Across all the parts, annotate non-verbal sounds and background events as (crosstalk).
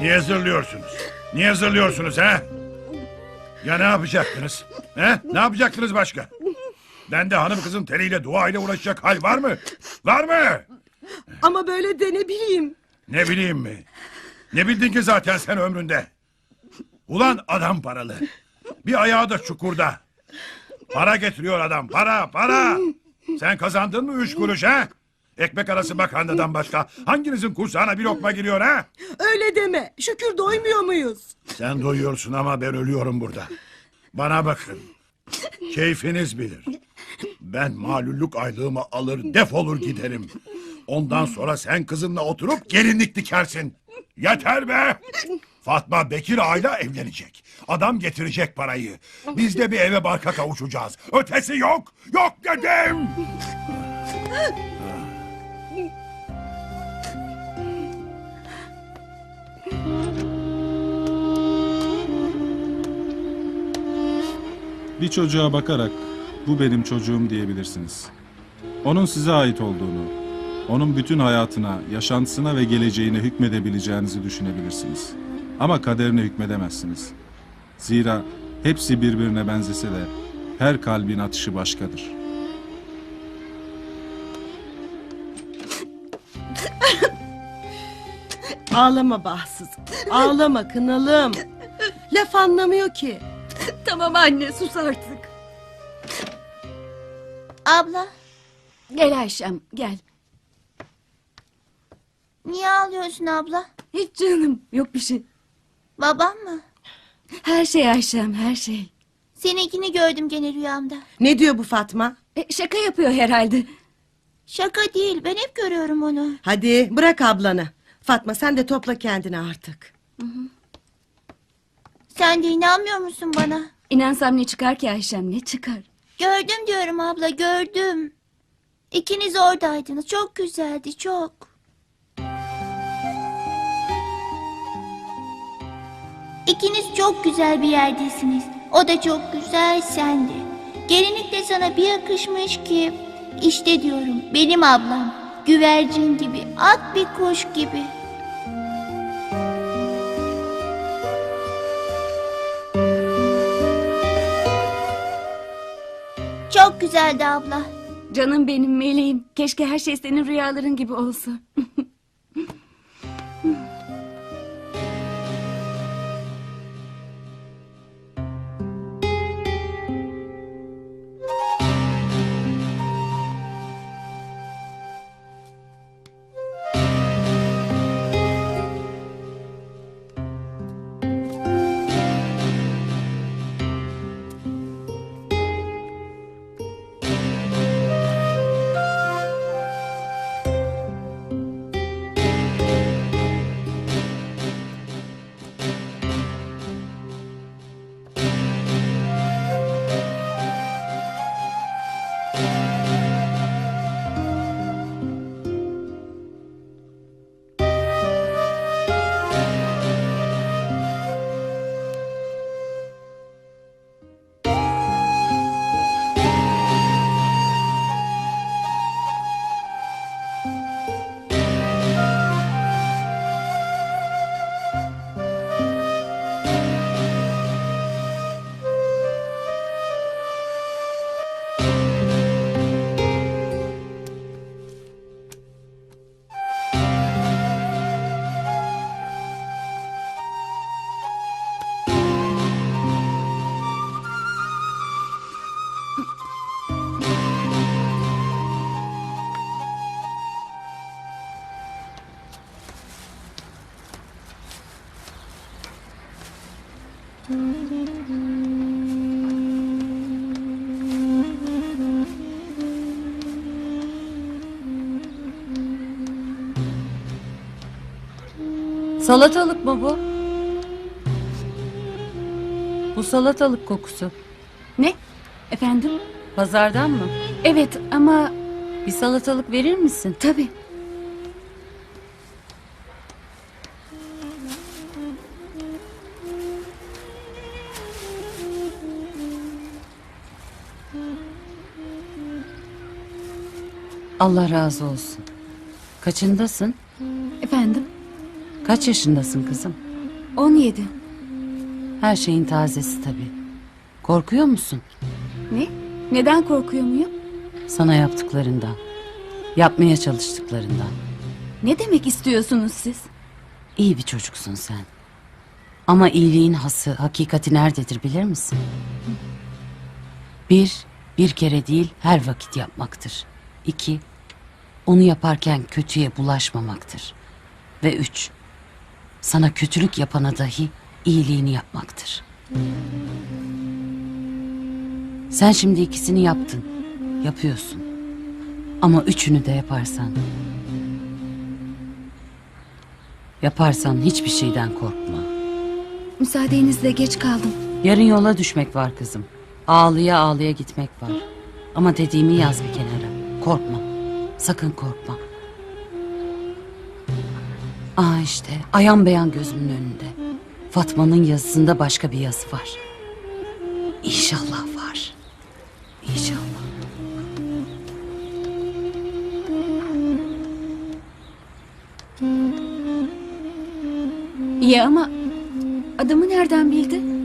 Niye zırlıyorsunuz? Niye zırlıyorsunuz ha? Ya ne yapacaktınız? He? Ne yapacaktınız başka? Ben de hanım kızın teliyle dua ile uğraşacak hal var mı? Var mı? Ama böyle de ne bileyim. Ne bileyim mi? Ne bildin ki zaten sen ömründe? Ulan adam paralı. Bir ayağı da çukurda. Para getiriyor adam. Para, para. Sen kazandın mı üç kuruş ha? Ekmek arası makarnadan başka hanginizin kursağına bir lokma giriyor ha? Öyle deme. Şükür doymuyor muyuz? Sen doyuyorsun ama ben ölüyorum burada. Bana bakın. Keyfiniz bilir. Ben malulluk aylığımı alır defolur giderim. Ondan sonra sen kızınla oturup gelinlik dikersin. Yeter be! Fatma Bekir Ayla evlenecek. Adam getirecek parayı. Biz de bir eve barka kavuşacağız. Ötesi yok. Yok dedim. Bir çocuğa bakarak bu benim çocuğum diyebilirsiniz. Onun size ait olduğunu, onun bütün hayatına, yaşantısına ve geleceğine hükmedebileceğinizi düşünebilirsiniz. Ama kaderine hükmedemezsiniz. Zira hepsi birbirine benzese de her kalbin atışı başkadır. Ağlama bahtsız. Ağlama kınalım. Laf anlamıyor ki. (laughs) Tamam anne sus artık. Abla, Gel Ayşem gel. niye ağlıyorsun abla? Hiç canım yok bir şey. Babam mı? Her şey Ayşem her şey. Seninkini gördüm gene rüyamda. Ne diyor bu Fatma? E, şaka yapıyor herhalde. Şaka değil, ben hep görüyorum onu. Hadi bırak ablanı. Fatma sen de topla kendini artık. Sen de inanmıyor musun bana? İnansam ne çıkar ki Ayşem ne çıkar? Gördüm diyorum abla, gördüm. İkiniz oradaydınız, çok güzeldi, çok. İkiniz çok güzel bir yerdesiniz. O da çok güzel, sen de. Gelinlik de sana bir yakışmış ki. İşte diyorum, benim ablam. Güvercin gibi, at bir kuş gibi. Çok güzeldi abla. Canım benim meleğim. Keşke her şey senin rüyaların gibi olsa. Salatalık mı bu? Bu salatalık kokusu. Ne? Efendim? Pazardan mı? Evet ama Bir salatalık verir misin? tabii. Allah razı olsun. Kaçındasın? Kaç yaşındasın kızım? 17. Her şeyin tazesi tabii. Korkuyor musun? Ne? Neden korkuyor muyum? Sana yaptıklarından. Yapmaya çalıştıklarından. Ne demek istiyorsunuz siz? İyi bir çocuksun sen. Ama iyiliğin hası, hakikati nerededir bilir misin? Bir, bir kere değil her vakit yapmaktır. İki, onu yaparken kötüye bulaşmamaktır. Ve üç, sana kötülük yapana dahi iyiliğini yapmaktır. Sen şimdi ikisini yaptın, yapıyorsun. Ama üçünü de yaparsan, yaparsan hiçbir şeyden korkma. Müsaadenizle geç kaldım. Yarın yola düşmek var kızım. Ağlıya ağlıya gitmek var. Ama dediğimi yaz bir kenara. Korkma. Sakın korkma. Aa işte ayan beyan gözümün önünde. Fatma'nın yazısında başka bir yazı var. İnşallah var. İnşallah. İyi ama adımı nereden bildi?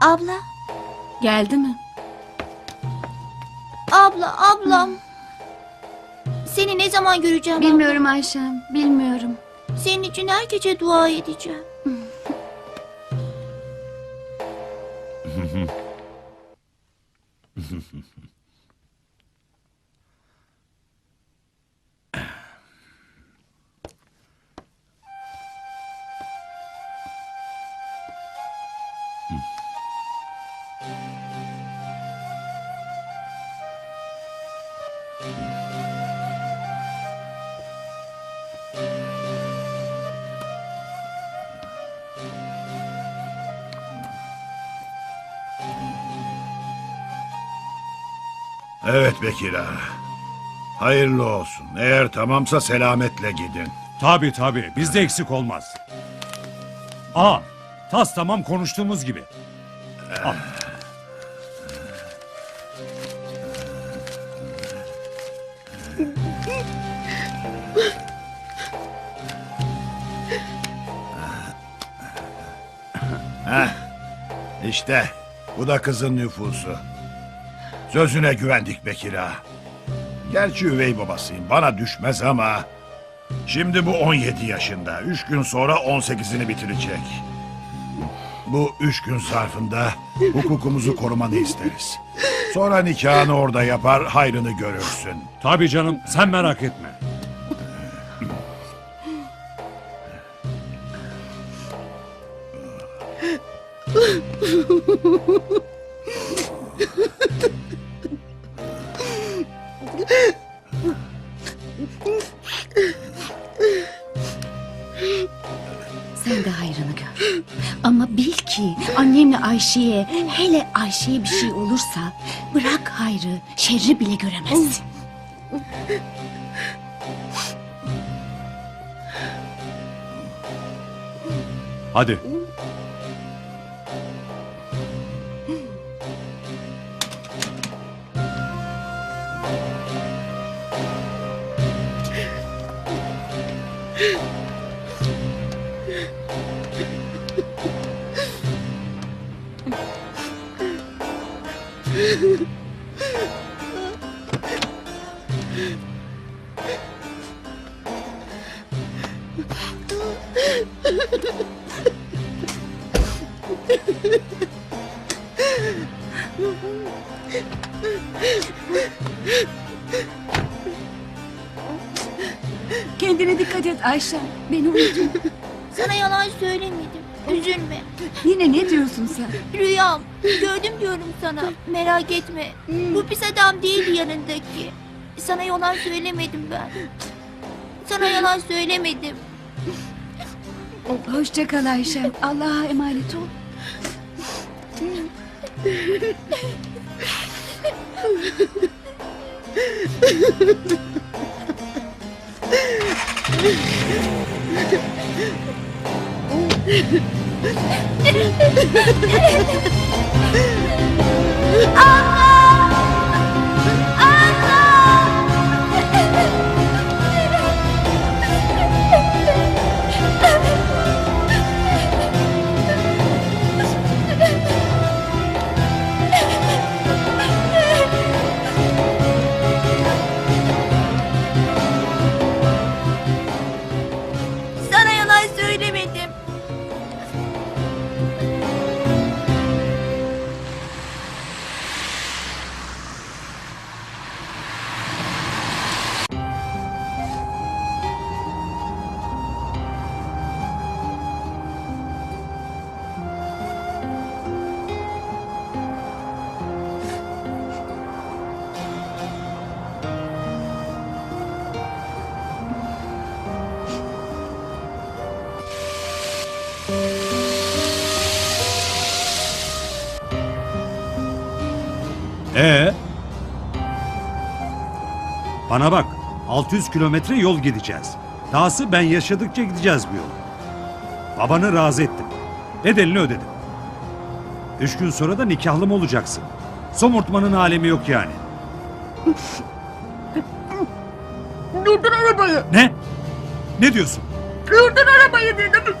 Abla, Geldi mi? abla, ablam. Seni ne zaman göreceğim? Bilmiyorum Ayşem, bilmiyorum. Senin için her gece dua edeceğim. Evet Bekir ağa. Hayırlı olsun. Eğer tamamsa selametle gidin. Tabi tabi bizde eksik olmaz. Aa tas tamam konuştuğumuz gibi. Al. İşte bu da kızın nüfusu. Sözüne güvendik Bekir ağa. Gerçi üvey babasıyım bana düşmez ama... Şimdi bu 17 yaşında. Üç gün sonra 18'ini bitirecek. Bu üç gün zarfında hukukumuzu korumanı isteriz. Sonra nikahını orada yapar, hayrını görürsün. Tabi canım sen merak etme. Ki annemle Ayşe'ye hele Ayşe'ye bir şey olursa bırak hayrı şerri bile göremezsin. Hadi. Kendine dikkat et Ayşem. Beni unutma. Sana yalan söylemedim. Üzülme. Yine ne diyorsun sen? Rüyam. Gördüm diyorum sana. Merak etme. Bu pis adam değildi yanındaki. Sana yalan söylemedim ben. Sana yalan söylemedim. Hoşça kal Ayşem. Allah'a emanet ol. (laughs) Sana Bana bak. 600 kilometre yol gideceğiz. Dahası ben yaşadıkça gideceğiz bu yolu. Babanı razı ettim. Bedelini ödedim. Üç gün sonra da nikahlı mı olacaksın? Somurtmanın alemi yok yani. Durdur arabayı. Ne? Ne diyorsun? Durdur arabayı dedim.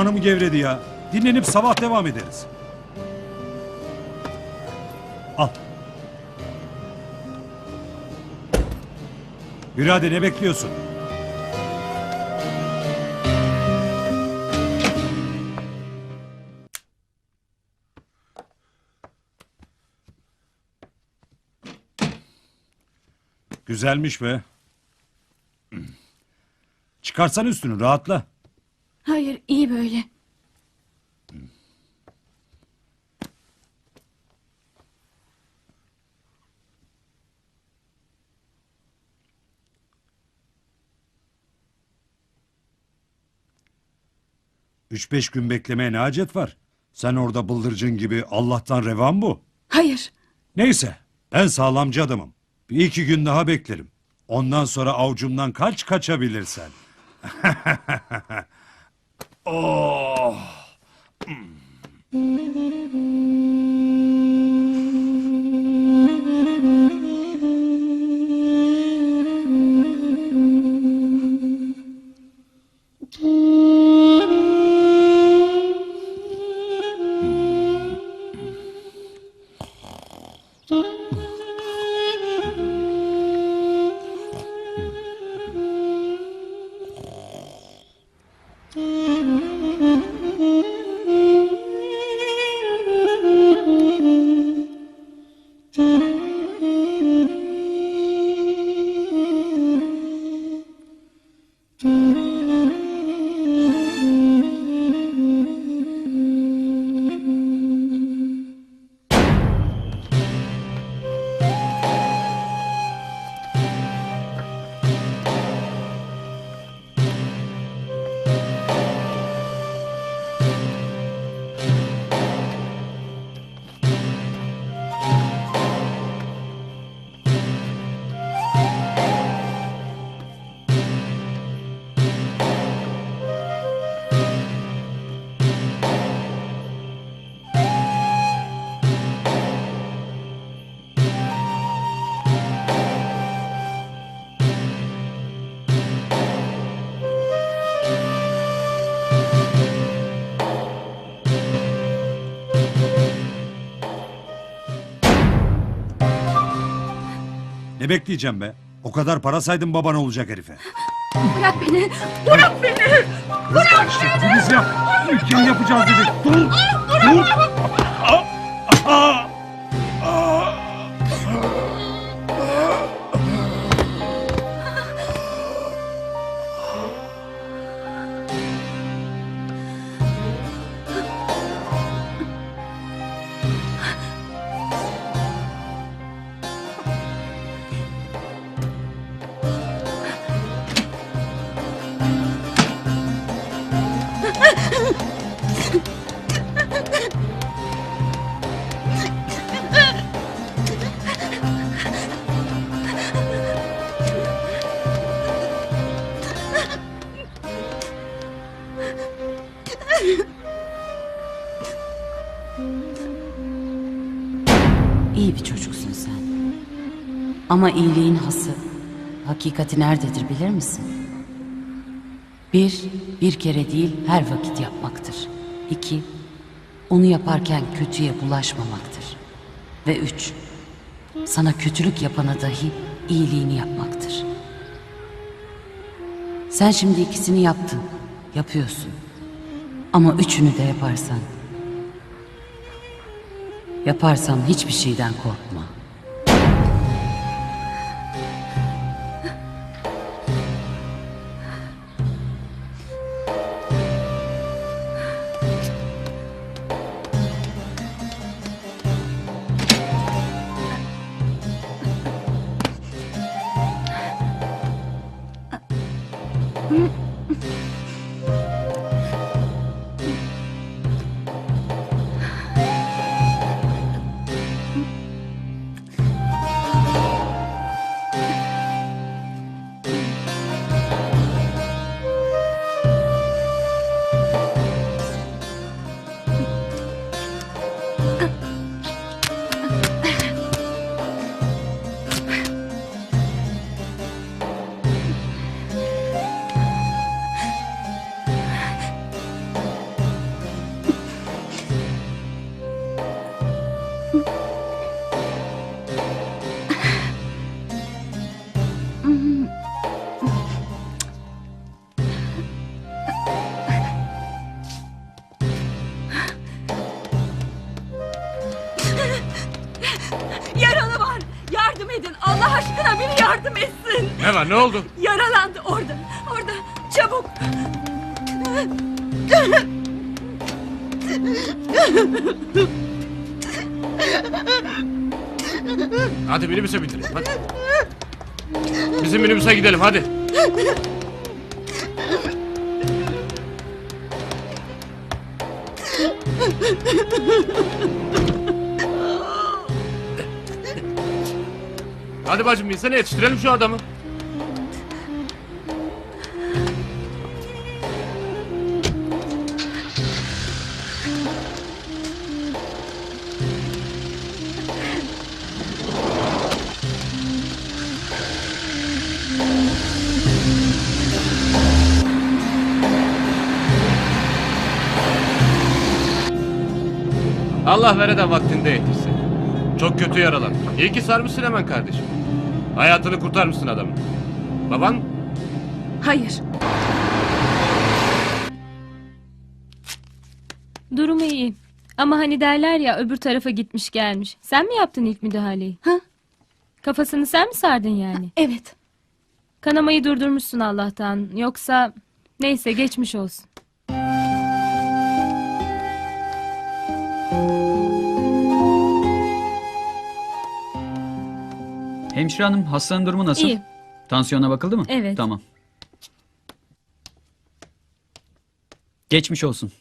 İmanım gevredi ya. Dinlenip sabah devam ederiz. Al. Yürü hadi ne bekliyorsun? Güzelmiş be. Çıkarsan üstünü rahatla. İyi böyle. Üç beş gün beklemeye ne hacet var? Sen orada bıldırcın gibi Allah'tan revan bu. Hayır. Neyse ben sağlamcı adamım. Bir iki gün daha beklerim. Ondan sonra avcumdan kaç kaçabilirsen. (laughs) oh. Ne bekleyeceğim be? O kadar para saydım baban olacak herife. Bırak beni. Bırak beni. Bırak Filiz yap. Kim yapacağız dedik. Dur. Dur. İyi bir çocuksun sen. Ama iyiliğin hası, hakikati nerededir bilir misin? Bir, bir kere değil her vakit yapmaktır. İki, onu yaparken kötüye bulaşmamaktır. Ve üç, sana kötülük yapana dahi iyiliğini yapmaktır. Sen şimdi ikisini yaptın, yapıyorsun. Ama üçünü de yaparsan, yaparsam hiçbir şeyden korkma. Var ne oldu? Yaralandı orada. Orada. Çabuk. Hadi minibüse bindirin hadi. Bizim minibüse gidelim hadi. Hadi bacım binsene yetiştirelim şu adamı. Allah vere de vaktinde yetişsin. Çok kötü yaralandı. İyi ki sarmışsın hemen kardeşim. Hayatını kurtarmışsın adamın. Baban Hayır. Durumu iyi. Ama hani derler ya öbür tarafa gitmiş gelmiş. Sen mi yaptın ilk müdahaleyi? Ha? Kafasını sen mi sardın yani? Evet. Kanamayı durdurmuşsun Allah'tan. Yoksa neyse geçmiş olsun. Hemşire hanım hastanın durumu nasıl? İyi. Tansiyona bakıldı mı? Evet. Tamam. Geçmiş olsun.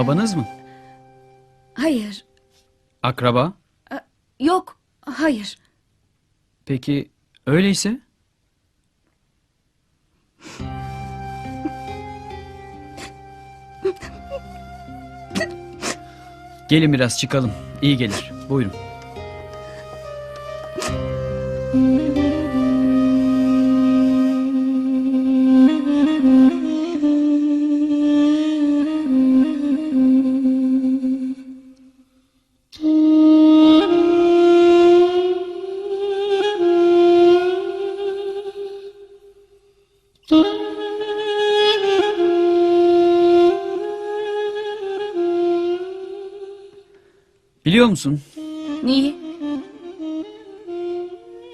Babanız mı? Hayır. Akraba? Yok. Hayır. Peki öyleyse? Gelin biraz çıkalım. İyi gelir. Buyurun. Biliyor musun? Neyi?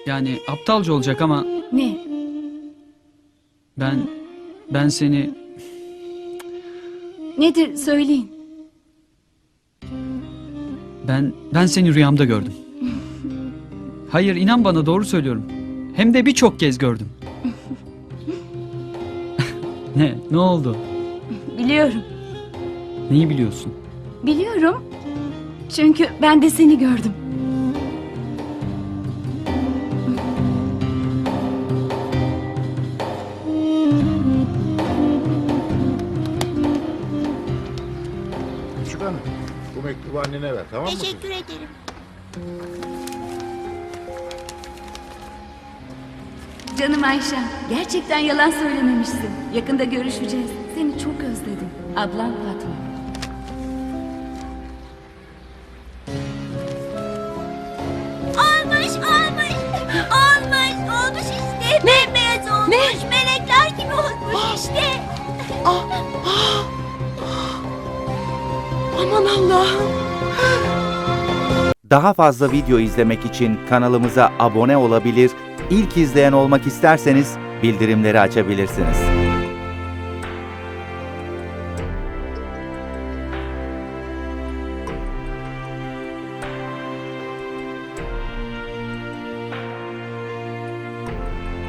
Yani aptalca olacak ama Ne? ben ben seni Nedir söyleyin. ben ben seni rüyamda gördüm. Hayır inan bana doğru söylüyorum. Hem de birçok kez gördüm. (laughs) ne? Ne oldu? Biliyorum. Neyi biliyorsun? Biliyorum. Çünkü ben de seni gördüm. Küçük hanım, bu mektubu annene ver tamam mı? Teşekkür ederim. Canım Ayşem, gerçekten yalan söylememişsin. Yakında görüşeceğiz. Seni çok özledim. Ablam Fatma. Aman Allah'ım. Daha fazla video izlemek için kanalımıza abone olabilir, ilk izleyen olmak isterseniz bildirimleri açabilirsiniz.